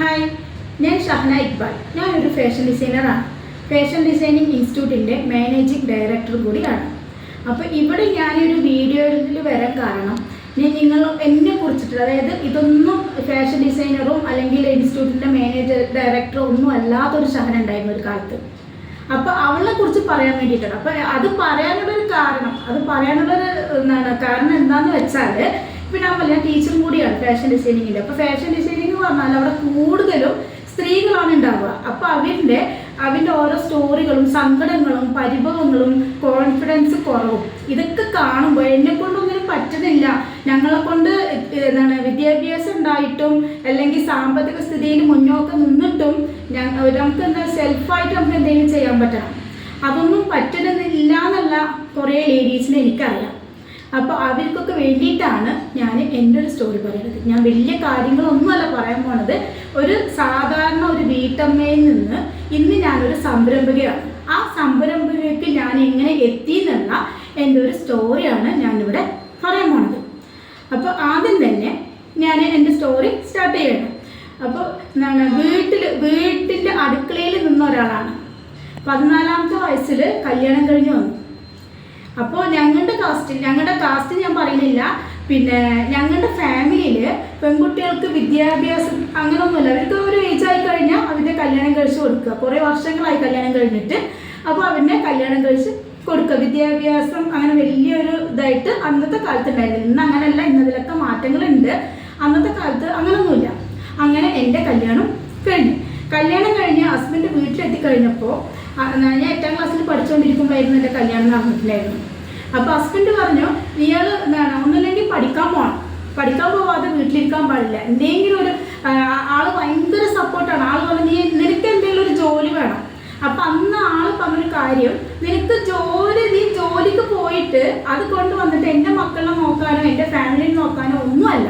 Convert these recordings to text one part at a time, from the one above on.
Hi ഞാൻ ഷഹന ഇക്ബാൽ. ഞാനൊരു fashion ഡിസൈനറാണ് ഫാഷൻ ഡിസൈനിങ് ഇൻസ്റ്റിറ്റ്യൂട്ടിന്റെ മാനേജിംഗ് ഡയറക്ടർ കൂടിയാണ്. അപ്പോൾ ഇവിടെ ഞാനൊരു വീഡിയോയിൽ വരാൻ കാരണം ഞാൻ നിങ്ങൾ എന്നെ കുറിച്ചിട്ട് അതായത് ഇതൊന്നും ഫാഷൻ ഡിസൈനറും അല്ലെങ്കിൽ ഇൻസ്റ്റിറ്റ്യൂട്ടിന്റെ മാനേജർ ഡയറക്ടറോ ഒന്നും അല്ലാത്തൊരു ഷഹന ഉണ്ടായിരുന്നു ഒരു കാലത്ത്. അപ്പോൾ അവളെ കുറിച്ച് പറയാൻ വേണ്ടിയിട്ടാണ്. അപ്പോൾ അത് പറയാനുള്ളൊരു കാരണം അത് പറയാനുള്ളൊരു എന്താണ് കാരണം എന്താണെന്ന് വെച്ചാൽ ഇപ്പം ഞാൻ പറഞ്ഞ ടീച്ചറും കൂടിയാണ് ഫാഷൻ ഡിസൈനിങ്ങിന്റെ അപ്പോൾ ഫാഷൻ ഡിസൈനിങ് പറഞ്ഞാൽ അവിടെ കൂടുതലും സ്ത്രീകളാണ് ഉണ്ടാവുക. അപ്പൊ അവരുടെ അവന്റെ ഓരോ സ്റ്റോറികളും സങ്കടങ്ങളും പരിഭവങ്ങളും കോൺഫിഡൻസ് കുറവും ഇതൊക്കെ കാണുമ്പോൾ എന്നെ കൊണ്ടൊന്നിനും പറ്റുന്നില്ല. ഞങ്ങളെ കൊണ്ട് എന്താണ് വിദ്യാഭ്യാസം ഉണ്ടായിട്ടും അല്ലെങ്കിൽ സാമ്പത്തിക സ്ഥിതിയിൽ മുന്നോക്കം നിന്നിട്ടും നമുക്ക് എന്താ സെൽഫായിട്ട് നമുക്ക് എന്തെങ്കിലും ചെയ്യാൻ പറ്റണം. അതൊന്നും പറ്റുന്നില്ല എന്നുള്ള കുറേ ലേഡീസിനെ എനിക്കറിയാം. അപ്പോൾ അവർക്കൊക്കെ വേണ്ടിയിട്ടാണ് ഞാൻ എന്റെ ഒരു സ്റ്റോറി പറയുന്നത്. ഞാൻ വലിയ കാര്യങ്ങളൊന്നുമല്ല പറയാൻ പോണത്. ഒരു സാധാരണ ഒരു വീട്ടമ്മയിൽ നിന്ന് ഇന്ന് ഞാനൊരു സംരംഭകയാണ്. ആ സംരംഭകയ്ക്ക് ഞാൻ എങ്ങനെ എത്തി എന്നുള്ള എന്റെ ഒരു സ്റ്റോറിയാണ് ഞാനിവിടെ പറയാൻ പോണത്. അപ്പോൾ ആദ്യം തന്നെ ഞാൻ എന്റെ സ്റ്റോറി സ്റ്റാർട്ട് ചെയ്യണം. അപ്പോൾ എന്താണ് വീട്ടിൽ വീട്ടിന്റെ അടുക്കളയിൽ നിന്ന ഒരാളാണ് പതിനാലാമത്തെ വയസ്സിൽ കല്യാണം കഴിഞ്ഞ് വന്നു. അപ്പോൾ ഞങ്ങളുടെ കാസ്റ്റിൽ ഞങ്ങളുടെ കാസ്റ്റ് ഞാൻ പറയുന്നില്ല. പിന്നെ ഞങ്ങളുടെ ഫാമിലിയിൽ പെൺകുട്ടികൾക്ക് വിദ്യാഭ്യാസം അങ്ങനൊന്നുമില്ല. അവർക്ക് ഒരു ഏജ് ആയി കഴിഞ്ഞാൽ അവരുടെ കല്യാണം കഴിച്ച് കൊടുക്കുക. കുറേ വർഷങ്ങളായി കല്യാണം കഴിഞ്ഞിട്ട്. അപ്പോൾ അവരുടെ കല്യാണം കഴിച്ച് കൊടുക്കുക. വിദ്യാഭ്യാസം അങ്ങനെ വലിയൊരു ഇതായിട്ട് അന്നത്തെ കാലത്ത് ഉണ്ടായിരുന്നില്ല ഇന്ന് അങ്ങനെയല്ല. ഇന്നതിലൊക്കെ മാറ്റങ്ങളുണ്ട്. അന്നത്തെ കാലത്ത് അങ്ങനൊന്നുമില്ല. അങ്ങനെ എന്റെ കല്യാണം കഴിഞ്ഞു. കല്യാണം കഴിഞ്ഞ് ഹസ്ബൻഡ് വീട്ടിലെത്തി കഴിഞ്ഞപ്പോൾ ഞാൻ എട്ടാം ക്ലാസ്സിൽ പഠിച്ചുകൊണ്ടിരിക്കുമ്പോഴായിരുന്നു എന്റെ കല്യാണം നടന്നിട്ടില്ലായിരുന്നു അപ്പോൾ ഹസ്ബൻഡ് പറഞ്ഞു ഇയാൾ എന്താണ് ഒന്നുമില്ലെങ്കിൽ പഠിക്കാൻ പോകണം പഠിക്കാൻ പോവാതെ വീട്ടിലിരിക്കാൻ പാടില്ല. എന്തെങ്കിലും ഒരു ആൾ ഭയങ്കര സപ്പോർട്ടാണ് ആൾ പറഞ്ഞു നീ നിനക്ക് എന്തെങ്കിലും ഒരു ജോലി വേണം. അപ്പം അന്ന് ആൾ പറഞ്ഞൊരു കാര്യം നിനക്ക് ജോലി നീ ജോലിക്ക് പോയിട്ട് അത് കൊണ്ടുവന്നിട്ട് എന്റെ മക്കളെ നോക്കാനോ എന്റെ ഫാമിലിയെ നോക്കാനോ ഒന്നുമല്ല.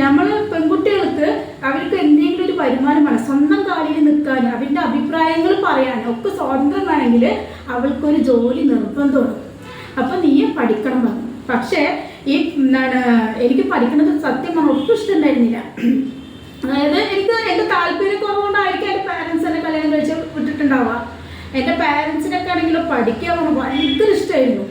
നമ്മൾ പെൺകുട്ടികൾക്ക് അവർക്ക് എന്തെങ്കിലും ഒരു വരുമാനം വേണം. സ്വന്തം കാലിൽ നിൽക്കാൻ അവരുടെ അഭിപ്രായങ്ങൾ പറയാൻ ഒക്കെ സ്വാതന്ത്ര്യം വേണമെങ്കിൽ അവൾക്കൊരു ജോലി നിർബന്ധമാണ് അപ്പം നീ പഠിക്കണം പറഞ്ഞു. പക്ഷേ ഈ എന്താണ് എനിക്ക് പഠിക്കുന്നത് സത്യം പറഞ്ഞാൽ ഒട്ടും ഇഷ്ടമുണ്ടായിരുന്നില്ല. അതായത് എനിക്ക് എന്റെ താല്പര്യം കുറവുകൊണ്ടായിരിക്കും എന്റെ പാരൻസ് കല്യാണം കഴിച്ച് വിട്ടിട്ടുണ്ടാവുക. എന്റെ പാരൻസിനൊക്കെ ആണെങ്കിലും പഠിക്കാൻ ഭയങ്കര ഇഷ്ടമായിരുന്നു.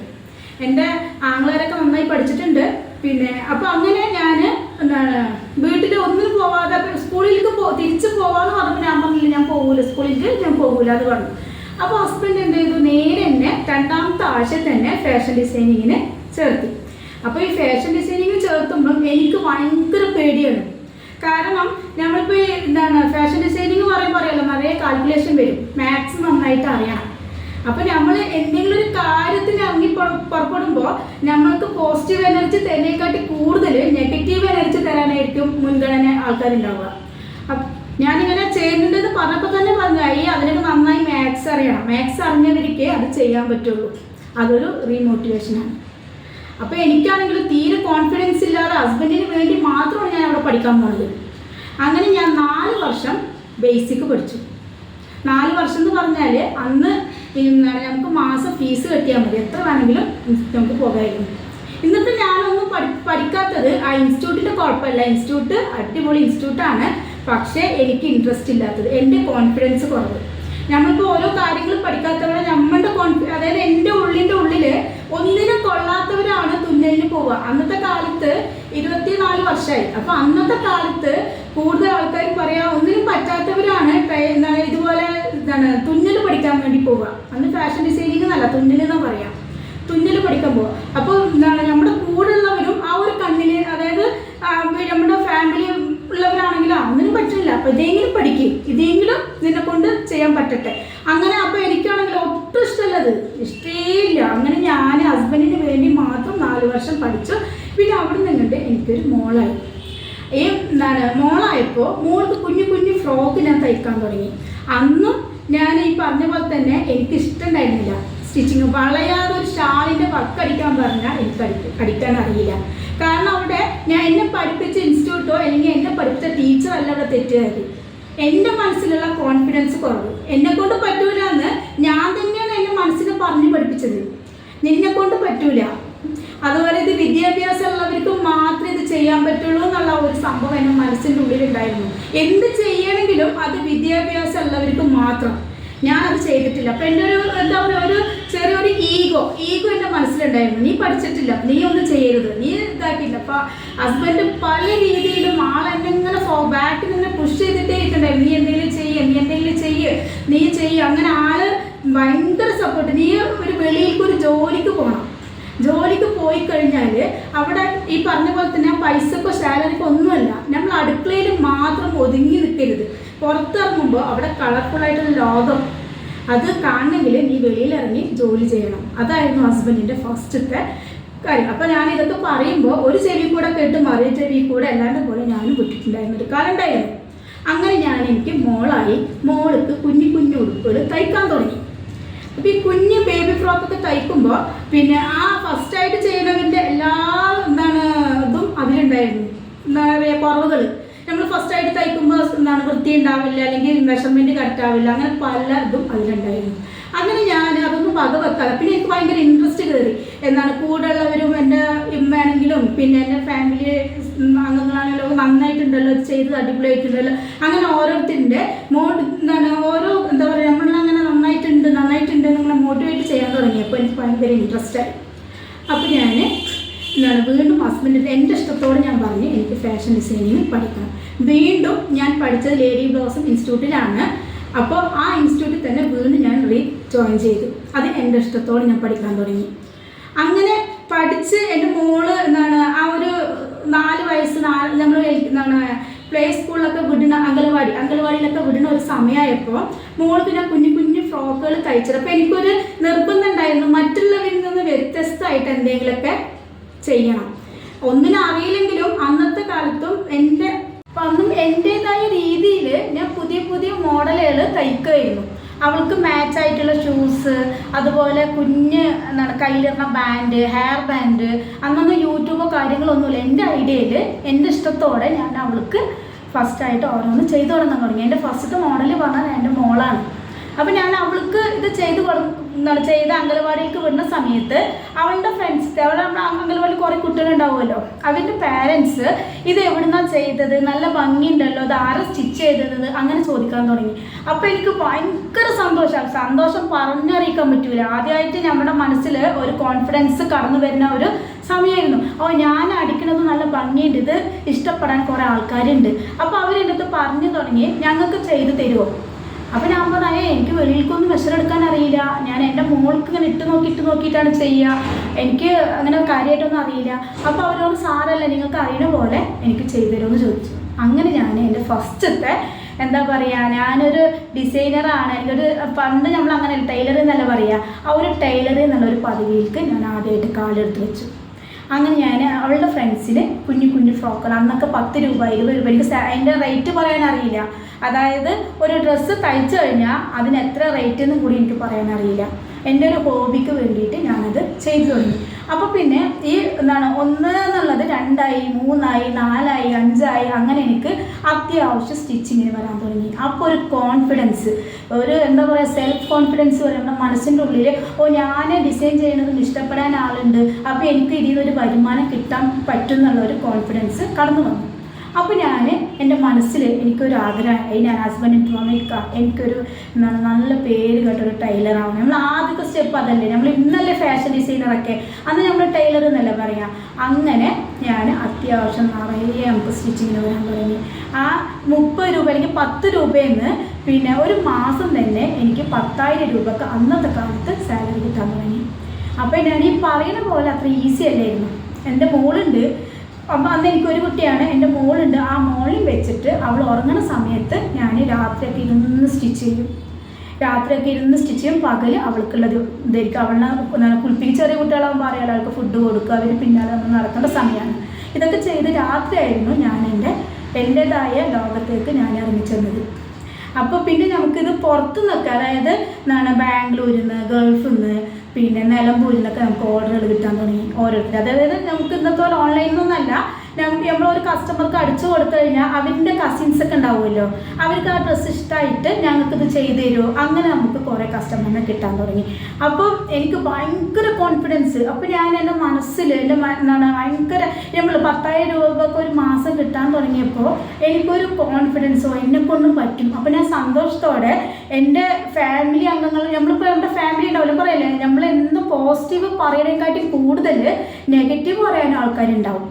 എന്റെ ആംഗ്ലരൊക്കെ നന്നായി പഠിച്ചിട്ടുണ്ട്. പിന്നെ അപ്പോൾ അങ്ങനെ ഞാൻ എന്താണ് വീട്ടിൽ ഒന്നിനും പോവാതെ സ്കൂളിലേക്ക് പോ തിരിച്ചു പോവാന്ന് പറഞ്ഞപ്പോൾ ഞാൻ പറഞ്ഞില്ല ഞാൻ പോകൂല സ്കൂളിലേക്ക് ഞാൻ പോകൂല അത് പറഞ്ഞു. അപ്പോൾ ഹസ്ബൻഡ് എന്ത് ചെയ്തു? നേരെ എന്നെ രണ്ടാമത്തെ ആഴ്ച തന്നെ ഫാഷൻ ഡിസൈനിങ്ങിനെ ചേർത്തി. അപ്പോൾ ഈ ഫാഷൻ ഡിസൈനിങ് ചേർത്തുമ്പോൾ എനിക്ക് ഭയങ്കര പേടിയാണ്. കാരണം നമ്മളിപ്പോൾ ഈ എന്താണ് ഫാഷൻ ഡിസൈനിങ് പറയുമ്പോൾ അറിയാലോ നിറയെ കാൽക്കുലേഷൻ വരും. മാത്സ് നന്നായിട്ട് അറിയണം. അപ്പോൾ നമ്മൾ എന്തെങ്കിലും ഒരു കാര്യത്തിന് ഇറങ്ങി പുറ- പുറപ്പെടുമ്പോൾ നമ്മൾക്ക് പോസിറ്റീവ് എനർജി തന്നെക്കാട്ടി കൂടുതൽ നെഗറ്റീവ് എനർജി തരാനായിരിക്കും മുൻഗണന ആൾക്കാരുണ്ടാവുക. ഞാനിങ്ങനെ ചെയ്യുന്നുണ്ടെന്ന് പറഞ്ഞപ്പോൾ തന്നെ പറഞ്ഞു അയ്യ അതിനൊക്കെ നന്നായി മാത്സ് അറിയണം. മാത്സ് അറിഞ്ഞവർക്ക് അത് ചെയ്യാൻ പറ്റുള്ളൂ. അതൊരു റീമോട്ടിവേഷനാണ് അപ്പോൾ എനിക്കാണെങ്കിൽ തീരെ കോൺഫിഡൻസ് ഇല്ലാതെ ഹസ്ബൻഡിന് വേണ്ടി മാത്രമാണ് ഞാൻ അവിടെ പഠിക്കാൻ പോകുന്നത് അങ്ങനെ ഞാൻ നാല് വർഷം ബേസിക് പഠിച്ചു. നാല് വർഷം എന്ന് പറഞ്ഞാൽ അന്ന് എന്താണ് നമുക്ക് മാസം ഫീസ് കെട്ടിയാൽ മതി. എത്ര വേണമെങ്കിലും നമുക്ക് പോകായിരുന്നു ഇന്നിപ്പോൾ ഞാനൊന്നും പഠി പഠിക്കാത്തത് ആ ഇൻസ്റ്റിറ്റ്യൂട്ടിന്റെ കുഴപ്പമില്ല. ഇൻസ്റ്റിറ്റ്യൂട്ട് അടിപൊളി ഇൻസ്റ്റിറ്റ്യൂട്ടാണ് പക്ഷേ എനിക്ക് ഇൻട്രസ്റ്റ് ഇല്ലാത്തത്. എന്റെ കോൺഫിഡൻസ് കുറവ്. നമ്മളിപ്പോൾ ഓരോ കാര്യങ്ങൾ പഠിക്കാത്തവരെ നമ്മളുടെ കോൺഫി അതായത് എന്റെ ഉള്ളിന്റെ ഉള്ളിൽ ഒന്നിനും കൊള്ളാത്തവരാണ് തുന്നലിന് പോവുക. അന്നത്തെ കാലത്ത് ഇരുപത്തിനാല് വർഷമായി അപ്പോൾ അന്നത്തെ കാലത്ത് കൂടുതൽ ആൾക്കാർ പറയാ ഒന്നിനും പറ്റാത്തവരാണ് എന്താണ് ഇതുപോലെ എന്താണ് തുന്നൽ പഠിക്കാൻ വേണ്ടി പോവുക. അന്ന് ഫാഷൻ ഡിസൈനിങ് എന്നല്ല തുന്നൽ എന്ന് പറയാം. തുന്നൽ പഠിക്കാൻ പോവുക. അപ്പോൾ എന്താണ് നമ്മുടെ കൂടെ ഉള്ളവരും ആ ഒരു കണ്ണിൽ അതായത് നമ്മുടെ ഫാമിലി ഉള്ളവരാണെങ്കിലും അങ്ങനെ പറ്റില്ല. അപ്പോൾ ഇതെങ്കിലും പഠിക്കും. ഇതെങ്കിലും നിന്നെ കൊണ്ട് ചെയ്യാൻ പറ്റട്ടെ അങ്ങനെ അപ്പോൾ എനിക്കാണെങ്കിൽ ഒട്ടും ഇഷ്ടമല്ലത് ഇഷ്ടേയില്ല അങ്ങനെ ഞാൻ ഹസ്ബൻഡിന് വേണ്ടി മാത്രം നാല് വർഷം പഠിച്ചു പിന്നെ അവിടെ നിന്നിട്ട് എനിക്കൊരു മോളായി ഈ എന്താണ് മോളായപ്പോൾ മോൾക്ക് കുഞ്ഞു കുഞ്ഞു ഫ്രോക്ക് ഞാൻ തയ്ക്കാൻ തുടങ്ങി അന്നും ഞാൻ ഈ പറഞ്ഞ പോലെ തന്നെ എനിക്ക് ഇഷ്ടമുണ്ടായിരുന്നില്ല സ്റ്റിച്ചിങ് വളയാതെ ഒരു ഷാളിന്റെ വർക്ക് അടിക്കാൻ പറഞ്ഞാൽ എനിക്ക് അടി അറിയില്ല കാരണം അവിടെ ഞാൻ എന്നെ പഠിപ്പിച്ച ഇൻസ്റ്റിറ്റ്യൂട്ടോ അല്ലെങ്കിൽ എന്നെ പഠിപ്പിച്ച ടീച്ചർ അല്ല അവിടെ തെറ്റുകാരി. എന്റെ മനസ്സിലുള്ള കോൺഫിഡൻസ് കുറവ്. എന്നെ കൊണ്ട് പറ്റൂല എന്ന് ഞാൻ തന്നെയാണ് എന്റെ മനസ്സിൽ പറഞ്ഞു പഠിപ്പിച്ചത്. നിന്നെ കൊണ്ട് പറ്റൂല. അതുപോലെ ഇത് വിദ്യാഭ്യാസം ഉള്ളവർക്ക് മാത്രമേ ഇത് ചെയ്യാൻ പറ്റുള്ളൂ എന്നുള്ള ഒരു സംഭവം എന്റെ മനസ്സിന്റെ ഉള്ളിലുണ്ടായിരുന്നു. എന്ത് ചെയ്യണമെങ്കിലും അത് വിദ്യാഭ്യാസം ഉള്ളവർക്ക് മാത്രം. ഞാനത് ചെയ്തിട്ടില്ല. അപ്പം എന്റെ ഒരു എന്താ പറയുക ഒരു ചെറിയൊരു ഈഗോ. ഈഗോ എന്റെ മനസ്സിലുണ്ടായിരുന്നു. നീ പഠിച്ചിട്ടില്ല. നീ ഒന്നും ചെയ്യരുത്. നീ ഇതാക്കിയില്ല അപ്പം ഹസ്ബൻഡ് പല രീതിയിലും ആളെന്നെ ഇങ്ങനെ ഫോ ബാക്കിൽ നിന്ന് പുഷ് ചെയ്തിട്ടേ ഇട്ടുണ്ടായിരുന്നു നീ എന്തെങ്കിലും ചെയ്യ് നീ എന്തെങ്കിലും ചെയ്യ് നീ ചെയ്യ്. അങ്ങനെ ആൾ ഭയങ്കര സപ്പോർട്ട് നീ ഒരു വെളിയിലേക്ക് ഒരു ജോലിക്ക് പോകണം ജോലിക്ക് പോയി കഴിഞ്ഞാൽ അവിടെ ഈ പറഞ്ഞ പോലെ തന്നെ പൈസക്കോ സാലറിക്കോ ഒന്നുമല്ല. നമ്മൾ അടുക്കളയിൽ മാത്രം ഒതുങ്ങി നിൽക്കരുത് പുറത്തിറങ്ങുമ്പോൾ അവിടെ കളർഫുള്ളായിട്ടുള്ള ലോകം. അത് കാണണമെങ്കിൽ നീ വെളിയിലിറങ്ങി ജോലി ചെയ്യണം. അതായിരുന്നു ഹസ്ബൻഡിന്റെ ഫസ്റ്റത്തെ കാര്യം. അപ്പോൾ ഞാൻ ഇതൊക്കെ പറയുമ്പോൾ ഒരു ചെവി കൂടെ കേട്ട് മറിയ ചെവി കൂടെ അല്ലാണ്ട് പോലെ ഞാനും വിട്ടിട്ടുണ്ടായിരുന്നു ഒരു കാലം ഉണ്ടായിരുന്നു. അങ്ങനെ ഞാൻ എനിക്ക് മോളായി. മോൾക്ക് കുഞ്ഞു കുഞ്ഞു ഉടുപ്പുകൾ തയ്ക്കാൻ തുടങ്ങി. അപ്പൊ ഈ കുഞ്ഞ് ബേബി ഫ്രോക്ക് ഒക്കെ തയ്ക്കുമ്പോൾ പിന്നെ ആ ഫസ്റ്റ് ആയിട്ട് ചെയ്യുന്നതിന്റെ എല്ലാ എന്താണ് ഇതും അതിലുണ്ടായിരുന്നു. എന്താ പറയുക കുറവുകൾ നമ്മൾ ഫസ്റ്റ് ആയിട്ട് തയ്ക്കുമ്പോൾ എന്താണ് വൃത്തി ഉണ്ടാവില്ല അല്ലെങ്കിൽ മെഷർമെന്റ് കറക്റ്റ് ആവില്ല അങ്ങനെ പല ഇതും അതിലുണ്ടായിരുന്നു. അങ്ങനെ ഞാൻ അതൊന്നും പക വെക്കാതെ പിന്നെ എനിക്ക് ഭയങ്കര ഇൻട്രസ്റ്റ് കയറി എന്താണ് കൂടെയുള്ളവരും എന്റെ ഇമ്മയാണെങ്കിലും പിന്നെ എന്റെ ഫാമിലി അംഗങ്ങളാണെങ്കിലും നന്നായിട്ടുണ്ടല്ലോ ചെയ്ത് അടിപൊളിയായിട്ടുണ്ടല്ലോ. അങ്ങനെ ഓരോരുത്തരുടെ മോ എന്താണ് ഓരോ എന്താ പറയുക നമ്മളങ്ങനെ നന്നായിട്ടുണ്ട് നന്നായിട്ടുണ്ട് നിങ്ങളെ മോട്ടിവേറ്റ് ചെയ്യാൻ തുടങ്ങി അപ്പോൾ എനിക്ക് ഭയങ്കര ഇൻട്രസ്റ്റ് ആയി. അപ്പോൾ ഞാൻ എന്താണ് വീണ്ടും ഹസ്ബൻഡിന്റെ എന്റെ ഇഷ്ടത്തോടെ ഞാൻ പറഞ്ഞു എനിക്ക് ഫാഷൻ ഡിസൈനിങ് പഠിക്കണം. വീണ്ടും ഞാൻ പഠിച്ചത് ലേഡി ബ്ലോസം ഇൻസ്റ്റിറ്റ്യൂട്ടിലാണ് അപ്പോൾ ആ ഇൻസ്റ്റിറ്റ്യൂട്ടിൽ തന്നെ വീണ്ടും ഞാൻ റീ ജോയിൻ ചെയ്തു. അത് എന്റെ ഇഷ്ടത്തോടെ ഞാൻ പഠിക്കാൻ തുടങ്ങി. അങ്ങനെ പഠിച്ച് എന്റെ മോൾ എന്താണ് ആ ഒരു നാല് വയസ്സ് നാല് നമ്മൾ എന്താണ് പ്ലേ സ്കൂളിലൊക്കെ വിടുന്ന അംഗനവാടി അംഗനവാടിയിലൊക്കെ വിടുന്ന ഒരു സമയമായപ്പോൾ മോൾ പിന്നെ കുഞ്ഞു കുഞ്ഞു ഫ്രോക്കുകൾ തയ്ച്ചത് അപ്പോൾ എനിക്കൊരു നിർബന്ധം ഉണ്ടായിരുന്നു. മറ്റുള്ളവരിൽ നിന്ന് വ്യത്യസ്തമായിട്ട് എന്തെങ്കിലുമൊക്കെ ചെയ്യണം. ഒന്നിനും അറിയില്ലെങ്കിലും അന്നത്തെ കാലത്തും എന്റെ അന്നും എന്റെതായ രീതിയിൽ ഞാൻ പുതിയ പുതിയ മോഡലുകൾ തയ്ക്കുമായിരുന്നു അവൾക്ക് മാച്ച് ആയിട്ടുള്ള ഷൂസ് അതുപോലെ കുഞ്ഞ് എന്താണ് കയ്യിലിടുന്ന ബാൻഡ് ഹെയർ ബാൻഡ് അന്നൊന്നും യൂട്യൂബോ കാര്യങ്ങളൊന്നുമില്ല. എന്റെ ഐഡിയയിൽ എന്റെ ഇഷ്ടത്തോടെ ഞാൻ അവൾക്ക് ഫസ്റ്റായിട്ട് ഓരോന്ന് ചെയ്തു തുടങ്ങാൻ തുടങ്ങി. എന്റെ ഫസ്റ്റത്തെ മോഡൽ പറഞ്ഞാൽ എന്റെ മോളാണ്. അപ്പം ഞാൻ അവൾക്ക് ഇത് ചെയ്ത് എന്താണ് ചെയ്ത് അംഗനവാടിയിലേക്ക് വിടുന്ന സമയത്ത് അവളുടെ ഫ്രണ്ട്സ് അവളെ നമ്മുടെ അംഗനവാടി കുറേ കുട്ടികളുണ്ടാവുമല്ലോ. അവരുടെ പാരൻസ് ഇത് എവിടുന്നാണ് ചെയ്തത്? നല്ല ഭംഗിയുണ്ടല്ലോ? അത് ആരെ സ്റ്റിച്ച് ചെയ്തത്? അങ്ങനെ ചോദിക്കാൻ തുടങ്ങി. അപ്പോൾ എനിക്ക് ഭയങ്കര സന്തോഷം. സന്തോഷം പറഞ്ഞറിയിക്കാൻ പറ്റൂല. ആദ്യമായിട്ട് നമ്മുടെ മനസ്സിൽ ഒരു കോൺഫിഡൻസ് കടന്നു വരുന്ന ഒരു സമയമായിരുന്നു. ഓ ഞാൻ അടിക്കണത് നല്ല ഭംഗിയുണ്ട്. ഇത് ഇഷ്ടപ്പെടാൻ കുറേ ആൾക്കാരുണ്ട്. അപ്പോൾ അവരെന്റെ അടുത്ത് പറഞ്ഞു തുടങ്ങി ഞങ്ങൾക്ക് ചെയ്തു തരുമോ അപ്പൊ ഞാൻ പറഞ്ഞു എനിക്ക് വെളിയിലേക്കൊന്നും മെഷർ എടുക്കാൻ അറിയില്ല. ഞാൻ എന്റെ മോൾക്ക് ഇങ്ങനെ ഇട്ട് നോക്കി ഇട്ട് നോക്കിയിട്ടാണ് ചെയ്യുക. എനിക്ക് അങ്ങനെ കാര്യമായിട്ടൊന്നും അറിയില്ല. അപ്പോൾ അവരോട് സാരല്ല നിങ്ങൾക്ക് അറിയണ പോലെ എനിക്ക് ചെയ്തു തരുമെന്ന് ചോദിച്ചു. അങ്ങനെ ഞാൻ എന്റെ ഫസ്റ്റത്തെ എന്താ പറയുക ഞാനൊരു ഡിസൈനറാണ് എനിക്കൊരു പണ്ട് നമ്മൾ അങ്ങനെ ടൈലർ എന്നല്ല പറയുക ആ ഒരു ടൈലർ എന്നുള്ള ഒരു പദവിയിലേക്ക് ഞാൻ ആദ്യമായിട്ട് കാലെടുത്ത് വെച്ചു. അങ്ങനെ ഞാൻ അവളുടെ ഫ്രണ്ട്സിന് കുഞ്ഞു കുഞ്ഞു ഫ്രോക്കുകൾ അന്നൊക്കെ പത്ത് രൂപ ഇരുപത് രൂപ എനിക്ക് അതിന്റെ റേറ്റ് പറയാൻ അറിയില്ല. അതായത് ഒരു ഡ്രസ്സ് തയ്ച്ചു കഴിഞ്ഞാൽ അതിന് എത്ര റേറ്റ് എന്നും കൂടി എനിക്ക് പറയാൻ അറിയില്ല. എന്റെ ഒരു ഹോബിക്ക് വേണ്ടിയിട്ട് ഞാനത് ചെയ്തു തുടങ്ങി. അപ്പോൾ പിന്നെ ഈ എന്താണ് ഒന്ന് എന്നുള്ളത് രണ്ടായി മൂന്നായി നാലായി അഞ്ചായി അങ്ങനെ എനിക്ക് അത്യാവശ്യം സ്റ്റിച്ചിങ്ങിന് വരാൻ തുടങ്ങി. അപ്പോൾ ഒരു കോൺഫിഡൻസ് ഒരു എന്താ പറയുക സെൽഫ് കോൺഫിഡൻസ് പറയുമ്പോൾ മനസ്സിന്റെ ഉള്ളിൽ ഓ ഞാൻ ഡിസൈൻ ചെയ്യുന്നതും ഇഷ്ടപ്പെടാൻ ആളുണ്ട്. അപ്പോൾ എനിക്ക് ഇതിൽ നിന്നൊരു വരുമാനം കിട്ടാൻ പറ്റും എന്നുള്ള ഒരു കോൺഫിഡൻസ് കടന്നു വന്നു. അപ്പോൾ ഞാൻ എന്റെ മനസ്സിൽ എനിക്കൊരു ആഗ്രഹമായി ഞാൻ ഹസ്ബൻഡ് ഹസ്ബൻഡിന് തോന്നിക്ക എനിക്കൊരു എന്താണ് നല്ല പേര് കേട്ടൊരു ആവണം. നമ്മൾ ആദ്യത്തെ സ്റ്റെപ്പ് അതല്ലേ. നമ്മൾ ഇന്നല്ലേ ഫാഷൻ ഡിസൈനറൊക്കെ അന്ന് നമ്മൾ ടൈലർ എന്നല്ലേ പറയാം. അങ്ങനെ ഞാൻ അത്യാവശ്യം നിറയെ നമുക്ക് സ്റ്റിച്ചിങ്ങിന് വരാൻ തുടങ്ങി. ആ മുപ്പത് രൂപ അല്ലെങ്കിൽ പത്ത് രൂപയെന്ന് പിന്നെ ഒരു മാസം തന്നെ എനിക്ക് പത്തായിരം രൂപക്ക് അന്നത്തെ കാലത്ത് സാലറി കിട്ടാൻ തുടങ്ങി. അപ്പോൾ ഞാൻ ഈ പറയുന്ന പോലെ അത്ര ഈസി അല്ലായിരുന്നു. എന്റെ മോളുണ്ട്. അപ്പം അന്ന് എനിക്കൊരു കുട്ടിയാണ് എന്റെ മോളുണ്ട്. ആ മോളിൽ വെച്ചിട്ട് അവൾ ഉറങ്ങുന്ന സമയത്ത് ഞാൻ രാത്രിയൊക്കെ ഇരുന്ന് സ്റ്റിച്ച് ചെയ്യും. രാത്രിയൊക്കെ ഇരുന്ന് സ്റ്റിച്ച് ചെയ്യും. പകൽ അവൾക്കുള്ളത് ഇതായിരിക്കും. അവളെ കുളിപ്പിക്ക് ചെറിയ കുട്ടികളാകുമ്പോൾ അറിയാലോ അവൾക്ക് ഫുഡ് കൊടുക്കുക. അവർ പിന്നാലെ നമ്മൾ നടക്കേണ്ട സമയമാണ്. ഇതൊക്കെ ചെയ്ത് രാത്രിയായിരുന്നു ഞാൻ എന്റെ എന്റേതായ ലോകത്തേക്ക് ഞാൻ ഇറങ്ങിച്ചെന്നത് അപ്പോൾ പിന്നെ നമുക്കിത് പുറത്തു നിന്നൊക്കെ അതായത് എന്താണ് ബാംഗ്ലൂരിൽ നിന്ന് ഗൾഫിൽ നിന്ന് പിന്നെ നിലമ്പൂരിൽ നിന്നൊക്കെ നമുക്ക് ഓർഡറുകൾ കിട്ടാൻ തുടങ്ങി. ഓരോരുത്തർ അതായത് നമുക്ക് ഇന്നത്തെ ഓൺലൈനിൽ നിന്നല്ല നമ്മൾ ഒരു കസ്റ്റമർക്ക് അടിച്ചു കൊടുത്തു കഴിഞ്ഞാൽ അവരിന്റെ കസിൻസ് ഒക്കെ ഉണ്ടാവുമല്ലോ. അവർക്ക് ആ ഡ്രസ്സ് ഇഷ്ടമായിട്ട് ഞങ്ങൾക്കിത് ചെയ്തു തരുമോ? അങ്ങനെ നമുക്ക് കുറേ കസ്റ്റമറിനെ കിട്ടാൻ തുടങ്ങി. അപ്പോൾ എനിക്ക് ഭയങ്കര കോൺഫിഡൻസ് അപ്പോൾ ഞാൻ എന്റെ മനസ്സിൽ എന്റെ എന്താണ് ഭയങ്കര നമ്മൾ പത്തായിരം രൂപക്ക് ഒരു മാസം കിട്ടാൻ തുടങ്ങിയപ്പോൾ എനിക്കൊരു കോൺഫിഡൻസോ എന്നെ കൊണ്ടും പറ്റും. അപ്പോൾ ഞാൻ സന്തോഷത്തോടെ എന്റെ ഫാമിലി അംഗങ്ങൾ നമ്മളിപ്പോൾ നമ്മുടെ ഫാമിലി ഉണ്ടാവില്ല? പറയല്ലേ? നമ്മൾ എന്ത് പോസിറ്റീവ് പറയണേക്കാട്ടി കൂടുതൽ നെഗറ്റീവ് പറയാൻ ആൾക്കാരുണ്ടാവും.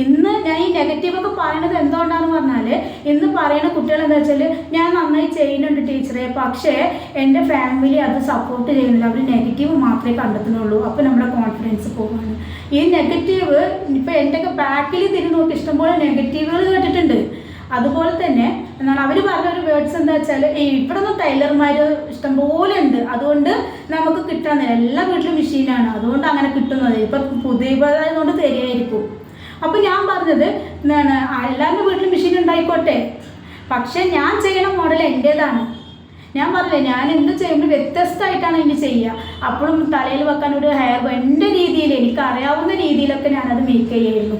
ഇന്ന് ഞാൻ ഈ നെഗറ്റീവ് ഒക്കെ പറയണത് എന്തുകൊണ്ടാന്ന് പറഞ്ഞാൽ ഇന്ന് പറയുന്ന കുട്ടികൾ എന്താ വെച്ചാൽ ഞാൻ നന്നായി ചെയ്യുന്നുണ്ട് ടീച്ചറെ പക്ഷേ എന്റെ ഫാമിലി അത് സപ്പോർട്ട് ചെയ്യുന്നില്ല. അവർ നെഗറ്റീവ് മാത്രമേ കണ്ടെത്തുന്നുള്ളൂ. അപ്പോൾ നമ്മുടെ കോൺഫിഡൻസ് പോകുന്നു ഈ നെഗറ്റീവ് ഇപ്പോൾ എന്റെയൊക്കെ ബാക്കിൽ തിരിഞ്ഞ് നോക്കി ഇഷ്ടംപോലെ നെഗറ്റീവുകൾ കേട്ടിട്ടുണ്ട്. അതുപോലെ തന്നെ എന്താണ് അവർ പറഞ്ഞ ഒരു വേർഡ്സ് എന്താ വെച്ചാൽ ഈ ഇവിടെ നിന്ന് ടൈലർമാർ ഇഷ്ടംപോലെ ഉണ്ട്. അതുകൊണ്ട് നമുക്ക് കിട്ടാൻ എല്ലാ വീട്ടിലും മെഷീനാണ് അതുകൊണ്ട് അങ്ങനെ കിട്ടുന്നത്. ഇപ്പം പുതിയതായതുകൊണ്ട് തരികയായിരിക്കും അപ്പോൾ ഞാൻ പറഞ്ഞത് എന്താണ് എല്ലാവരുടെ വീട്ടിൽ മെഷീൻ ഉണ്ടായിക്കോട്ടെ. പക്ഷെ ഞാൻ ചെയ്യണ മോഡൽ എന്റേതാണ്. ഞാൻ പറഞ്ഞില്ലേ ഞാൻ എന്ത് ചെയ്യുമ്പോൾ വ്യത്യസ്തമായിട്ടാണ് ഇനി ചെയ്യുക. അപ്പോഴും തലയിൽ വെക്കാൻ ഒരു ഹെയർ എന്റെ രീതിയിൽ എനിക്ക് അറിയാവുന്ന രീതിയിലൊക്കെ ഞാനത് മേക്ക് ചെയ്യായിരുന്നു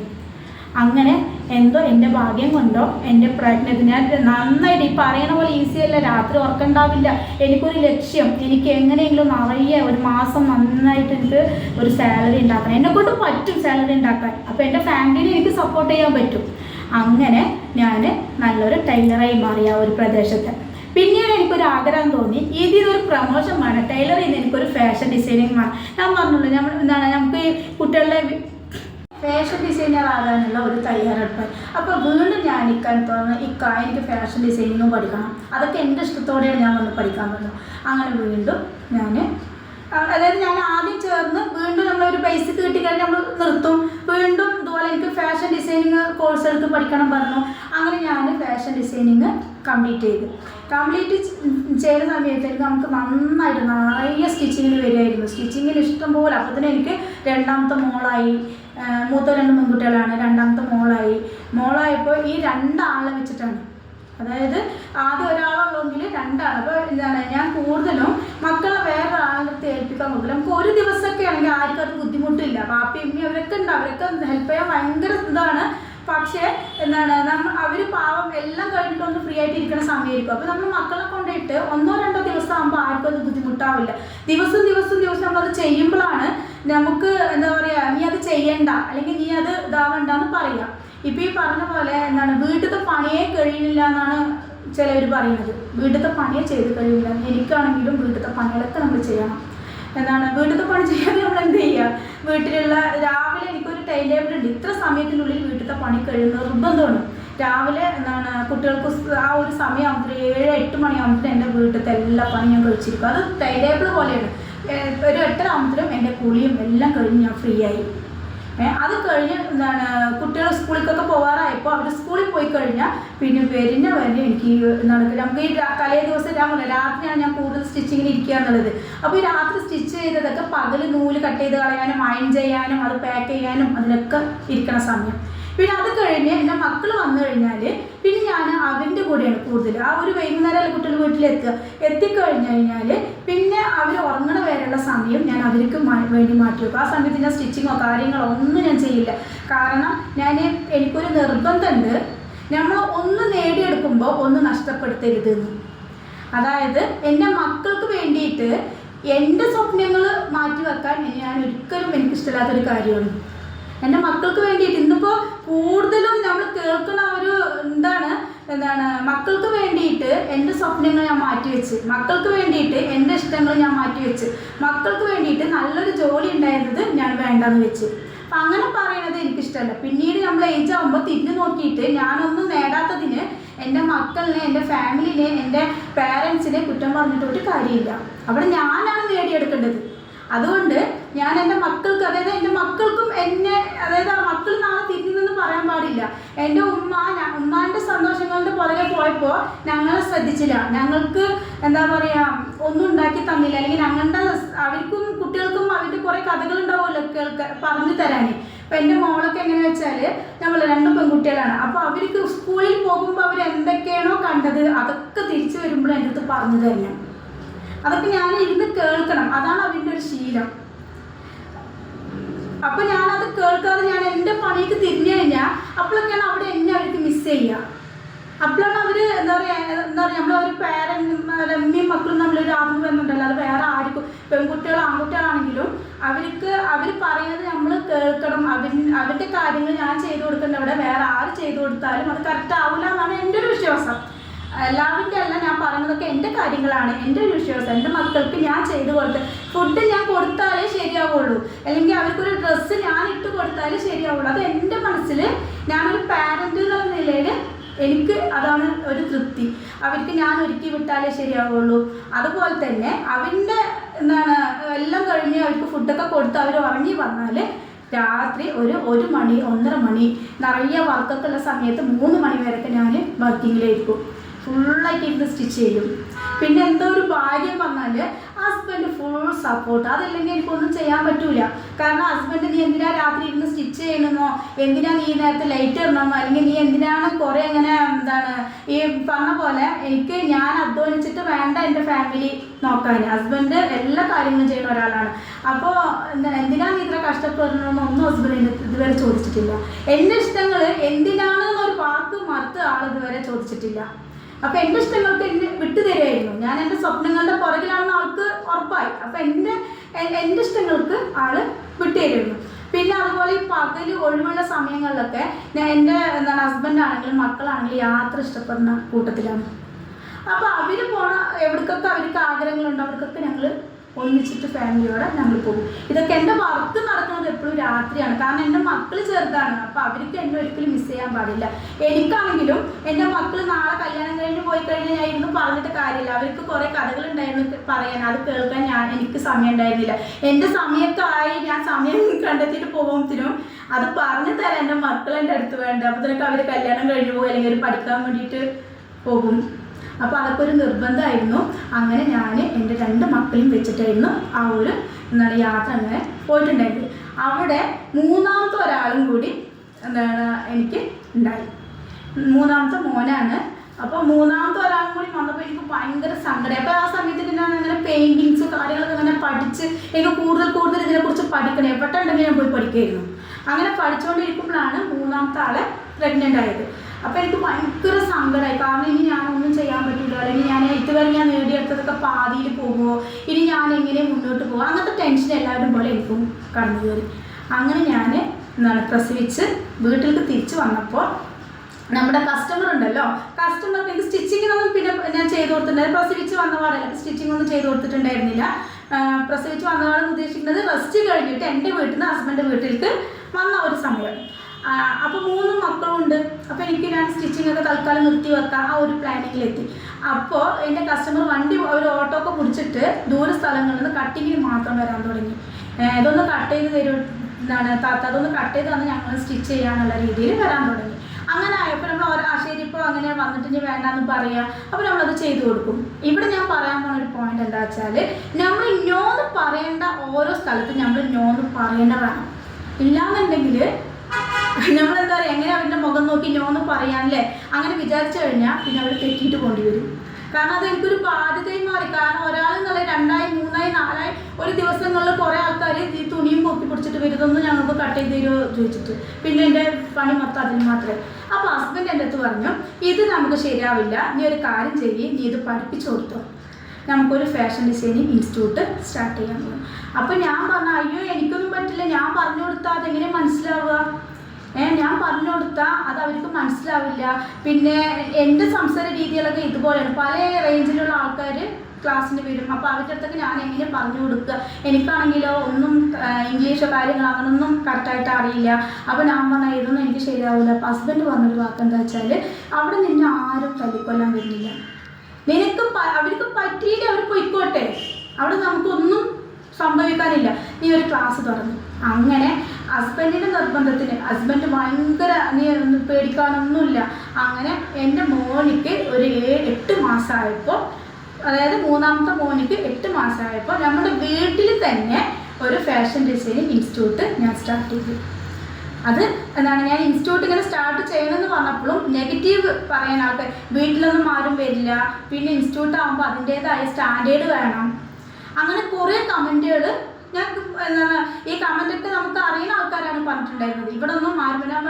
അങ്ങനെ എന്തോ എന്റെ ഭാഗ്യം കൊണ്ടോ? എന്റെ പ്രയത്നത്തിന് ഞാൻ നന്നായിട്ട് ഈ പറയണ പോലെ ഈസി അല്ല. രാത്രി ഉറക്കണ്ടാവില്ല എനിക്കൊരു ലക്ഷ്യം. എനിക്ക് എങ്ങനെയെങ്കിലും നിറയെ ഒരു മാസം നന്നായിട്ട് എനിക്ക് ഒരു സാലറി ഉണ്ടാക്കണം. എന്നെ കൊണ്ട് പറ്റും സാലറി ഉണ്ടാക്കാൻ. അപ്പോൾ എന്റെ ഫാമിലിനെ എനിക്ക് സപ്പോർട്ട് ചെയ്യാൻ പറ്റും. അങ്ങനെ ഞാൻ നല്ലൊരു ടൈലറായി മാറി ആ ഒരു പ്രദേശത്ത്. പിന്നീട് എനിക്കൊരു ആഗ്രഹം തോന്നി. ഇതിനൊരു പ്രമോഷൻ വേണം. ടൈലറിൽ നിന്ന് എനിക്കൊരു ഫാഷൻ ഡിസൈനിങ് വേണം. ഞാൻ പറഞ്ഞുള്ളൂ നമ്മൾ എന്താണ് നമുക്ക് കുട്ടികളുടെ ഫാഷൻ ഡിസൈനർ ആകാനുള്ള ഒരു തയ്യാറെടുപ്പ്. അപ്പോൾ വീണ്ടും ഞാൻ ഇക്കാൻ തോന്നുന്നു ഈ എനിക്ക് ഫാഷൻ ഡിസൈനിങ്ങും പഠിക്കണം. അതൊക്കെ എന്റെ ഇഷ്ടത്തോടെയാണ് ഞാൻ വന്ന് പഠിക്കാൻ പറ്റുന്നത് അങ്ങനെ വീണ്ടും ഞാൻ അതായത് ഞാൻ ആദ്യം ചേർന്ന് വീണ്ടും നമ്മൾ ഒരു ബേസിക് കിട്ടിക്കഴിഞ്ഞാൽ നമ്മൾ നിർത്തും. വീണ്ടും ഇതുപോലെ എനിക്ക് ഫാഷൻ ഡിസൈനിങ് കോഴ്സ് എടുത്ത് പഠിക്കണം പറഞ്ഞു. അങ്ങനെ ഞാൻ ഫാഷൻ ഡിസൈനിങ് കംപ്ലീറ്റ് ചെയ്തു. കംപ്ലീറ്റ് ചെയ്ത എനിക്ക് നമുക്ക് നന്നായിട്ട് നിറയെ സ്റ്റിച്ചിങ്ങിന് വരികയായിരുന്നു. സ്റ്റിച്ചിങ്ങിന് ഇഷ്ടംപോലെ അപ്പോൾ തന്നെ എനിക്ക് രണ്ടാമത്തെ മോളായി. മൂത്ത രണ്ട് പെൺകുട്ടികളാണ്. രണ്ടാമത്തെ മോളായി. മോളായപ്പോൾ ഈ രണ്ടാളെ വെച്ചിട്ടാണ് അതായത് ആദ്യം ഒരാളുള്ളെങ്കിൽ രണ്ടാണ്. അപ്പോൾ എന്താണ് ഞാൻ കൂടുതലും മക്കളെ വേറെ ആളെടുത്ത് ഏൽപ്പിക്കാൻ നോക്കില്ല. നമുക്ക് ഒരു ദിവസമൊക്കെ ആണെങ്കിൽ ആർക്കും അത് ബുദ്ധിമുട്ടില്ല. പാപ്പി ഇമ്മി അവരൊക്കെ ഉണ്ട്. അവരൊക്കെ ഹെൽപ്പ് ചെയ്യാൻ ഭയങ്കര ഇതാണ്. പക്ഷേ എന്താണ് നമ്മൾ അവർ പാവം എല്ലാം കഴിഞ്ഞിട്ട് ഒന്ന് ഫ്രീ ആയിട്ട് ഇരിക്കുന്ന സമയമായിരിക്കും അപ്പോൾ നമ്മൾ മക്കളെ കൊണ്ടിട്ട് ഒന്നോ രണ്ടോ ദിവസം ആകുമ്പോൾ ആർക്കും അത് ബുദ്ധിമുട്ടാവില്ല. ദിവസം ദിവസം ദിവസം നമ്മളത് ചെയ്യുമ്പോഴാണ് നമുക്ക് എന്താ പറയുക നീ അത് ചെയ്യണ്ട. അല്ലെങ്കിൽ നീ അത് ഇതാവണ്ടെന്ന് പറയാം. ഇപ്പം ഈ പറഞ്ഞ പോലെ എന്താണ് വീട്ടിലത്തെ പണിയെ കഴിയുന്നില്ല എന്നാണ് ചിലവർ പറയുന്നത്. വീട്ടിലത്തെ പണിയെ ചെയ്ത് കഴിയില്ല. എനിക്കാണെങ്കിലും വീട്ടിലത്തെ പണികളൊക്കെ നമ്മൾ ചെയ്യണം. എന്താണ്? വീട്ടിലത്തെ പണി ചെയ്യാതെ നമ്മൾ എന്ത് ചെയ്യുക വീട്ടിലുള്ള രാവിലെ എനിക്കൊരു ടൈം ടേബിൾ ഉണ്ട്. ഇത്ര സമയത്തിനുള്ളിൽ വീട്ടിലത്തെ പണി കഴിയുന്ന നിർബന്ധമാണ്. രാവിലെ എന്താണ് കുട്ടികൾക്ക് ആ ഒരു സമയമാകുമ്പോൾ ഏഴ് എട്ട് മണിയാകുമ്പോഴത്തേനും എന്റെ വീട്ടിലത്തെ എല്ലാ പണിയും ഞാൻ കഴിച്ചിരിക്കും. അത് ടൈം ടേബിൾ പോലെയാണ്. ഒരു എട്ടര ആകുമ്പോഴത്തേനും എന്റെ കുളിയും എല്ലാം കഴിഞ്ഞ് ഞാൻ ഫ്രീ ആയി. അത് കഴിഞ്ഞ് എന്താണ് കുട്ടികൾ സ്കൂളിലേക്കൊക്കെ പോകാറായപ്പോൾ അവർ സ്കൂളിൽ പോയി കഴിഞ്ഞാൽ പിന്നെ വരുന്ന വരെ എനിക്ക് നടക്കില്ല നമുക്ക് ഈ തലേ ദിവസം രാവിലെ രാത്രിയാണ് ഞാൻ കൂടുതൽ സ്റ്റിച്ചിങ്ങിന് ഇരിക്കുക എന്നുള്ളത്. അപ്പോൾ ഈ രാത്രി സ്റ്റിച്ച് ചെയ്തതൊക്കെ പകൽ നൂൽ കട്ട് ചെയ്ത് കളയാനും അയൺ ചെയ്യാനും അത് പാക്ക് ചെയ്യാനും അതിനൊക്കെ ഇരിക്കണ സമയം. പിന്നെ അത് കഴിഞ്ഞ് എന്റെ മക്കൾ വന്നു കഴിഞ്ഞാൽ പിന്നെ ഞാൻ അവന്റെ കൂടെയാണ് കൂടുതൽ ആ ഒരു വൈകുന്നേരം കുട്ടികൾ വീട്ടിലെത്തുക. എത്തിക്കഴിഞ്ഞ് കഴിഞ്ഞാൽ പിന്നെ അവർ ഉറങ്ങണ വരെയുള്ള സമയം ഞാൻ അവർക്ക് വേണ്ടി മാറ്റി വെക്കും. ആ സമയത്ത് ഞാൻ സ്റ്റിച്ചിങ്ങോ കാര്യങ്ങളോ ഒന്നും ഞാൻ ചെയ്യില്ല. കാരണം ഞാൻ എനിക്കൊരു നിർബന്ധമുണ്ട് നമ്മൾ ഒന്ന് നേടിയെടുക്കുമ്പോൾ ഒന്ന് നഷ്ടപ്പെടുത്തരുത് അതായത് എന്റെ മക്കൾക്ക് വേണ്ടിയിട്ട് എന്റെ സ്വപ്നങ്ങൾ മാറ്റി വെക്കാൻ ഞാൻ ഒരിക്കലും എനിക്കിഷ്ടമില്ലാത്തൊരു കാര്യമാണ്. എന്റെ മക്കൾക്ക് വേണ്ടിയിട്ട് ഇന്നിപ്പോൾ കൂടുതലും നമ്മൾ കേൾക്കുന്ന ഒരു എന്താണ് എന്താണ് മക്കൾക്ക് വേണ്ടിയിട്ട് എന്റെ സ്വപ്നങ്ങൾ ഞാൻ മാറ്റിവെച്ച് മക്കൾക്ക് വേണ്ടിയിട്ട് എന്റെ ഇഷ്ടങ്ങൾ ഞാൻ മാറ്റിവെച്ച് മക്കൾക്ക് വേണ്ടിയിട്ട് നല്ലൊരു ജോലി ഉണ്ടായിരുന്നത് ഞാൻ വേണ്ടെന്ന് വെച്ച്. അപ്പം അങ്ങനെ പറയണത് എനിക്കിഷ്ടമല്ല. പിന്നീട് നമ്മൾ ഏജ് ആകുമ്പോൾ തിരിഞ്ഞു നോക്കിയിട്ട് ഞാനൊന്നും നേടാത്തതിന് എന്റെ മക്കളിനെ എന്റെ ഫാമിലിനെ എന്റെ പേരൻസിനെ കുറ്റം പറഞ്ഞിട്ട് ഒരു കാര്യമില്ല. അവിടെ ഞാനാണ് നേടിയെടുക്കേണ്ടത്. അതുകൊണ്ട് ഞാൻ എന്റെ മക്കൾക്ക് അതായത് എന്റെ മക്കൾക്കും എന്നെ അതായത് ആ മക്കൾ നാളെ തിരിഞ്ഞു നിന്ന് പറയാൻ പാടില്ല എന്റെ ഉമ്മ ഉമ്മാന്റെ സന്തോഷങ്ങളുടെ പുറകെ പോയപ്പോൾ ഞങ്ങളെ ശ്രദ്ധിച്ചില്ല. ഞങ്ങൾക്ക് എന്താ പറയുക ഒന്നും ഉണ്ടാക്കി തന്നില്ല. അല്ലെങ്കിൽ ഞങ്ങളുടെ അവർക്കും കുട്ടികൾക്കും അവർക്ക് കുറേ കഥകളുണ്ടാവുമല്ലോ കേൾക്കാൻ പറഞ്ഞു തരാൻ. അപ്പം എന്റെ മോളൊക്കെ എങ്ങനെ വെച്ചാൽ നമ്മൾ രണ്ട് പെൺകുട്ടികളാണ്. അപ്പോൾ അവർക്ക് സ്കൂളിൽ പോകുമ്പോൾ അവർ എന്തൊക്കെയാണോ കണ്ടത് അതൊക്കെ തിരിച്ചു വരുമ്പോൾ എന്റെ അടുത്ത് പറഞ്ഞു തരണം. അതൊക്കെ ഞാൻ ഇരുന്ന് കേൾക്കണം. അതാണ് അവരുടെ ഒരു ശീലം. അപ്പൊ അത് കേൾക്കാതെ ഞാൻ എന്റെ പണിക്ക് തിരിഞ്ഞു കഴിഞ്ഞാൽ അപ്പോഴൊക്കെയാണ് അവിടെ എന്നെ അവർക്ക് മിസ് ചെയ്യുക. അപ്പോഴാണ് അവർ എന്താ പറയാ എന്താ പറയാ നമ്മളൊരു പേരന്റ് അമ്മയും മക്കളും തമ്മിലൊരു ആത്മബന്ധമുണ്ടല്ലോ അത് വേറെ ആർക്കും പെൺകുട്ടികളോ ആൺകുട്ടികളാണെങ്കിലും അവർക്ക് അവർ പറയുന്നത് നമ്മൾ കേൾക്കണം. അവർ അവരുടെ കാര്യങ്ങൾ ഞാൻ ചെയ്തു കൊടുക്കേണ്ട. അവിടെ വേറെ ആര് ചെയ്തു കൊടുത്താലും അത് കറക്റ്റ് ആവില്ല എന്നാണ് എന്റെ ഒരു വിശ്വാസം. എല്ലാവരുടെ അല്ല ഞാൻ പറയുന്നതൊക്കെ എന്റെ കാര്യങ്ങളാണ്. എന്റെ ഒരു വിശ്വാസം. എന്റെ മക്കൾക്ക് ഞാൻ ചെയ്തു കൊടുത്ത് ഫുഡ് ഞാൻ കൊടുത്താലേ ശരിയാവുള്ളൂ. അല്ലെങ്കിൽ അവർക്കൊരു ഡ്രസ്സ് ഞാൻ ഇട്ട് കൊടുത്താലേ ശരിയാവുള്ളൂ. അത് എന്റെ മനസ്സിൽ ഞാനൊരു പാരന്റ് എന്നുള്ള നിലയിൽ എനിക്ക് അതാണ് ഒരു തൃപ്തി. അവർക്ക് ഞാൻ ഒരുക്കി വിട്ടാലേ ശരിയാവുള്ളൂ. അതുപോലെ തന്നെ അവന്റെ എന്താണ് എല്ലാം കഴിഞ്ഞ് അവർക്ക് ഫുഡൊക്കെ കൊടുത്ത് അവർ ഉറങ്ങി വന്നാൽ രാത്രി ഒരു ഒരു മണി ഒന്നര മണി നിറയെ വർക്കൊക്കെ ഉള്ള സമയത്ത് മൂന്ന് മണി വരെയൊക്കെ ഞാൻ വർക്കിങ്ങിലായിരിക്കും ഫുള്ളായിട്ട് ഇരുന്ന് സ്റ്റിച്ച് ചെയ്യും. പിന്നെ എന്തോ ഒരു ഭാഗ്യം വന്നാൽ ഹസ്ബൻഡ് ഫുൾ സപ്പോർട്ട് അതല്ലെങ്കിൽ എനിക്കൊന്നും ചെയ്യാൻ പറ്റൂല. കാരണം ഹസ്ബൻഡ് നീ എന്തിനാ രാത്രി ഇരുന്ന് സ്റ്റിച്ച് ചെയ്യണമെന്നോ എന്തിനാ നീ നേരത്തെ ലൈറ്റ് ഇടണമെന്നോ അല്ലെങ്കിൽ നീ എന്തിനാണ് കുറേ ഇങ്ങനെ എന്താണ് ഈ പറഞ്ഞ പോലെ എനിക്ക് ഞാൻ അധ്വാനിച്ചിട്ട് വേണ്ട എന്റെ ഫാമിലി നോക്കാൻ ഹസ്ബൻഡ് എല്ലാ കാര്യങ്ങളും ചെയ്യുന്ന ഒരാളാണ്. അപ്പോൾ എന്തിനാ നീ ഇത്ര കഷ്ടപ്പെടുന്നതെന്ന് ഒന്നും ഹസ്ബൻഡ് ഇതുവരെ ചോദിച്ചിട്ടില്ല. എന്റെ ഇഷ്ടങ്ങൾ എന്തിനാണെന്നൊരു വാക്ക് മറുത്ത ആൾ ഇതുവരെ ചോദിച്ചിട്ടില്ല. അപ്പൊ എന്റെ ഇഷ്ടങ്ങൾക്ക് എന്നെ വിട്ടുതരുമായിരുന്നു ഞാൻ എന്റെ സ്വപ്നങ്ങളുടെ പുറകിലാണെന്ന് ആൾക്ക് ഉറപ്പായി. അപ്പൊ എന്റെ എന്റെ ഇഷ്ടങ്ങൾക്ക് ആൾ വിട്ടുതരുമായിരുന്നു പിന്നെ അതുപോലെ ഈ പകൽ ഒഴിവുള്ള സമയങ്ങളിലൊക്കെ ഞാൻ എന്റെ എന്താണ് ഹസ്ബൻഡ് ആണെങ്കിലും മക്കളാണെങ്കിലും യാത്ര ഇഷ്ടപ്പെടുന്ന കൂട്ടത്തിലാണ്. അപ്പൊ അവർ പോണ എവിടേക്കൊക്കെ അവർക്ക് ആഗ്രഹങ്ങളുണ്ട്? അവർക്കൊക്കെ ഞങ്ങൾ ഒന്നിച്ചിട്ട് ഫാമിലിയോടെ നമ്മൾ പോകും. ഇതൊക്കെ എന്റെ വർക്ക് നടക്കുന്നത് എപ്പോഴും രാത്രിയാണ്. കാരണം എന്റെ മക്കൾ ചെറുതാണ്. അപ്പൊ അവർക്ക് എന്നെ ഒരിക്കലും മിസ് ചെയ്യാൻ പാടില്ല. എനിക്കാണെങ്കിലും എന്റെ മക്കൾ നാളെ കല്യാണം കഴിഞ്ഞ് പോയി കഴിഞ്ഞാൽ ഞാൻ ഇരുന്ന് പറഞ്ഞിട്ട് കാര്യമില്ല. അവർക്ക് കുറേ കഥകൾ ഉണ്ടായിരുന്നു പറയാൻ. അത് കേൾക്കാൻ ഞാൻ എനിക്ക് സമയം ഉണ്ടായിരുന്നില്ല. എന്റെ സമയത്തായി ഞാൻ സമയം കണ്ടെത്തിയിട്ട് പോകുമ്പോഴത്തേനും അത് പറഞ്ഞു തരാൻ എന്റെ മക്കൾ എന്റെ അടുത്ത് വേണ്ട? അപ്പോഴത്തേക്ക് അവർ കല്യാണം കഴിഞ്ഞ് പോകും അല്ലെങ്കിൽ അവർ പഠിക്കാൻ വേണ്ടിയിട്ട് പോകും. അപ്പോൾ അതൊക്കെ നിർബന്ധമായിരുന്നു. അങ്ങനെ ഞാൻ എന്റെ രണ്ട് മക്കളെയും വെച്ചിട്ടായിരുന്നു ആ ഒരു എന്താണ് യാത്ര അങ്ങനെ പോയിട്ടുണ്ടായിരുന്നത് അവിടെ മൂന്നാമത്തെ ഒരാളും കൂടി എന്താണ് എനിക്ക് ഉണ്ടായി. മൂന്നാമത്തെ മോനാണ്. അപ്പോൾ മൂന്നാമത്തെ ഒരാളും കൂടി വന്നപ്പോൾ എനിക്ക് ഭയങ്കര സങ്കടം. അപ്പോൾ ആ സമയത്ത് ഞാൻ അങ്ങനെ പെയിന്റിങ്സ് കാര്യങ്ങളൊക്കെ അങ്ങനെ പഠിച്ച് എനിക്ക് കൂടുതൽ കൂടുതൽ ഇതിനെക്കുറിച്ച് പഠിക്കണം. ഉണ്ടെങ്കിൽ ഞാൻ പോയി പഠിക്കുമായിരുന്നു അങ്ങനെ പഠിച്ചുകൊണ്ടിരിക്കുമ്പോഴാണ് മൂന്നാമത്തെ ആളെ പ്രഗ്നന്റ് ആയത്. അപ്പോൾ എനിക്ക് ഭയങ്കര സങ്കടമായി കാരണം ഇനി ഒന്നും ചെയ്യാൻ പറ്റില്ല അല്ലെങ്കിൽ ഞാൻ ഇതുവരെ ഞാൻ നേടിയെടുത്തതൊക്കെ പാതിയിൽ പോകുമോ? ഇനി ഞാൻ എങ്ങനെ മുന്നോട്ട് പോകുമോ അങ്ങനത്തെ ടെൻഷൻ എല്ലാവരും പോലെ എനിക്കും കടന്നു കയറി. അങ്ങനെ ഞാൻ പ്രസവിച്ച് വീട്ടിലേക്ക് തിരിച്ചു വന്നപ്പോൾ നമ്മുടെ കസ്റ്റമർ ഉണ്ടല്ലോ. കസ്റ്റമർക്ക് എനിക്ക് സ്റ്റിച്ചിങ് ഒന്നും പിന്നെ ഞാൻ ചെയ്ത് കൊടുത്തിട്ടുണ്ടായിരുന്നു പ്രസവിച്ച് വന്ന പാടല്ല സ്റ്റിച്ചിങ് ഒന്നും ചെയ്ത് കൊടുത്തിട്ടുണ്ടായിരുന്നില്ല. പ്രസവിച്ച് വന്ന പാടെന്ന് ഉദ്ദേശിക്കുന്നത് റെസ്റ്റ് കഴിഞ്ഞിട്ട് എന്റെ വീട്ടിൽ നിന്ന് ഹസ്ബൻഡ് വീട്ടിലേക്ക് വന്ന ഒരു സമയം അപ്പോൾ മൂന്ന് മക്കളുണ്ട്. അപ്പോൾ എനിക്ക് ഞാൻ സ്റ്റിച്ചിങ് ഒക്കെ തൽക്കാലം നിർത്തി വെക്കാം. ആ ഒരു പ്ലാനിങ്ങിലെത്തി അപ്പോൾ എന്റെ കസ്റ്റമർ വണ്ടി ഒരു ഓട്ടോ ഒക്കെ പിടിച്ചിട്ട് ദൂര സ്ഥലങ്ങളിൽ നിന്ന് കട്ടിങ്ങിന് മാത്രം വരാൻ തുടങ്ങി. ഇതൊന്ന് കട്ട് ചെയ്ത് തരും. എന്താണ് താത്ത അതൊന്ന് കട്ട് ചെയ്ത് തന്ന് ഞങ്ങൾ സ്റ്റിച്ച് ചെയ്യാനുള്ള രീതിയിൽ വരാൻ തുടങ്ങി. അങ്ങനെ ആയപ്പോൾ നമ്മൾ ഓരോ ശരി ഇപ്പോൾ അങ്ങനെ വന്നിട്ട് ഇനി വേണ്ടെന്ന് പറയാം. അപ്പോൾ നമ്മളത് ചെയ്തു കൊടുക്കും. ഇവിടെ ഞാൻ പറയാൻ പോണ ഒരു പോയിന്റ് എന്താ വെച്ചാൽ നമ്മൾ നോന്ന് പറയേണ്ട ഓരോ സ്ഥലത്തും നമ്മൾ നോന്ന് പറയേണ്ടതാണ്. ഇല്ലാന്നുണ്ടെങ്കിൽ നമ്മളെന്താ പറയുക എങ്ങനെ അവരുടെ മുഖം നോക്കി നോന്ന് പറയാനല്ലേ അങ്ങനെ വിചാരിച്ചു കഴിഞ്ഞാൽ പിന്നെ അവർ തെറ്റിയിട്ട് കൊണ്ടുവരും കാരണം അത് എനിക്കൊരു ബാധ്യതയും മാറി. കാരണം ഒരാൾ എന്നുള്ള രണ്ടായി മൂന്നായി നാലായി ഒരു ദിവസങ്ങളിൽ കുറേ ആൾക്കാർ ഈ തുണിയും പൊക്കി പിടിച്ചിട്ട് വരുന്നൊന്നും ഞങ്ങൾക്ക് കട്ട് ചെയ്ത് തരുമോ ചോദിച്ചിട്ട്. പിന്നെ എന്റെ പണി മൊത്തം അതിന് മാത്രമേ അപ്പോൾ ഹസ്ബൻഡ് എന്റെ അടുത്ത് പറഞ്ഞു ഇത് നമുക്ക് ശരിയാവില്ല. നീ ഒരു കാര്യം ചെയ്യേ. നീ ഇത് പഠിപ്പിച്ചു കൊടുത്തോ. നമുക്കൊരു ഫാഷൻ ഡിസൈനിങ് ഇൻസ്റ്റിറ്റ്യൂട്ട് സ്റ്റാർട്ട് ചെയ്യാൻ പോകും അപ്പോൾ ഞാൻ പറഞ്ഞു അയ്യോ എനിക്കൊന്നും പറ്റില്ല. ഞാൻ പറഞ്ഞു കൊടുത്താൽ അതെങ്ങനെ മനസ്സിലാവുക? ഞാൻ പറഞ്ഞു കൊടുത്താൽ അത് അവർക്ക് മനസ്സിലാവില്ല. പിന്നെ എന്റെ സംസാര രീതികളൊക്കെ ഇതുപോലെയാണ്. പല റേഞ്ചിലുള്ള ആൾക്കാർ ക്ലാസ്സിന് വരും. അപ്പോൾ അവരുടെ അടുത്തൊക്കെ ഞാൻ എങ്ങനെ പറഞ്ഞു കൊടുക്കുക? എനിക്കാണെങ്കിലോ ഒന്നും ഇംഗ്ലീഷോ കാര്യങ്ങളോ അങ്ങനൊന്നും കറക്റ്റായിട്ട് അറിയില്ല. അപ്പോൾ ഞാൻ പറഞ്ഞാൽ ഇതൊന്നും എനിക്ക് ശരിയാവില്ല അപ്പോൾ ഹസ്ബൻഡ് പറഞ്ഞൊരു വാക്ക് എന്താ വെച്ചാൽ അവിടെ നിന്നെ ആരും തല്ലിക്കൊല്ലാൻ വരുന്നില്ല. നിനക്ക് അവർക്ക് പറ്റിയില്ല അവർ പൊയ്ക്കോട്ടെ. അവിടെ നമുക്കൊന്നും സംഭവിക്കാനില്ല. നീ ഒരു ക്ലാസ് തുടങ്ങി. അങ്ങനെ ഹസ്ബൻഡിന്റെ നിർബന്ധത്തിന് ഹസ്ബൻഡ് ഭയങ്കര നീ പേടിക്കാനൊന്നുമില്ല. അങ്ങനെ എന്റെ മോനിക്ക് ഒരു ഏഴ് എട്ട് മാസമായപ്പോൾ അതായത് മൂന്നാമത്തെ മോനിക്ക് എട്ട് മാസമായപ്പോൾ നമ്മുടെ വീട്ടിൽ തന്നെ ഒരു ഫാഷൻ ഡിസൈനിങ് ഇൻസ്റ്റിറ്റ്യൂട്ട് ഞാൻ സ്റ്റാർട്ട് ചെയ്തു. അത് എന്താണ് ഞാൻ ഇൻസ്റ്റിറ്റ്യൂട്ട് ഇങ്ങനെ സ്റ്റാർട്ട് ചെയ്യണമെന്ന് പറഞ്ഞപ്പോഴും നെഗറ്റീവ് പറയാൻ വീട്ടിലൊന്നും ആരും വരില്ല. പിന്നെ ഇൻസ്റ്റിറ്റ്യൂട്ട് ആകുമ്പോൾ അതിന്റേതായ സ്റ്റാൻഡേർഡ് വേണം. അങ്ങനെ കുറേ കമന്റുകൾ ഞാൻ എന്താണ് ഈ കമന്റൊക്കെ നമുക്ക് അറിയുന്ന ആൾക്കാരാണ് പറഞ്ഞിട്ടുണ്ടായിരുന്നത്. ഇവിടെ ഒന്നും മാർബിളാമ്പ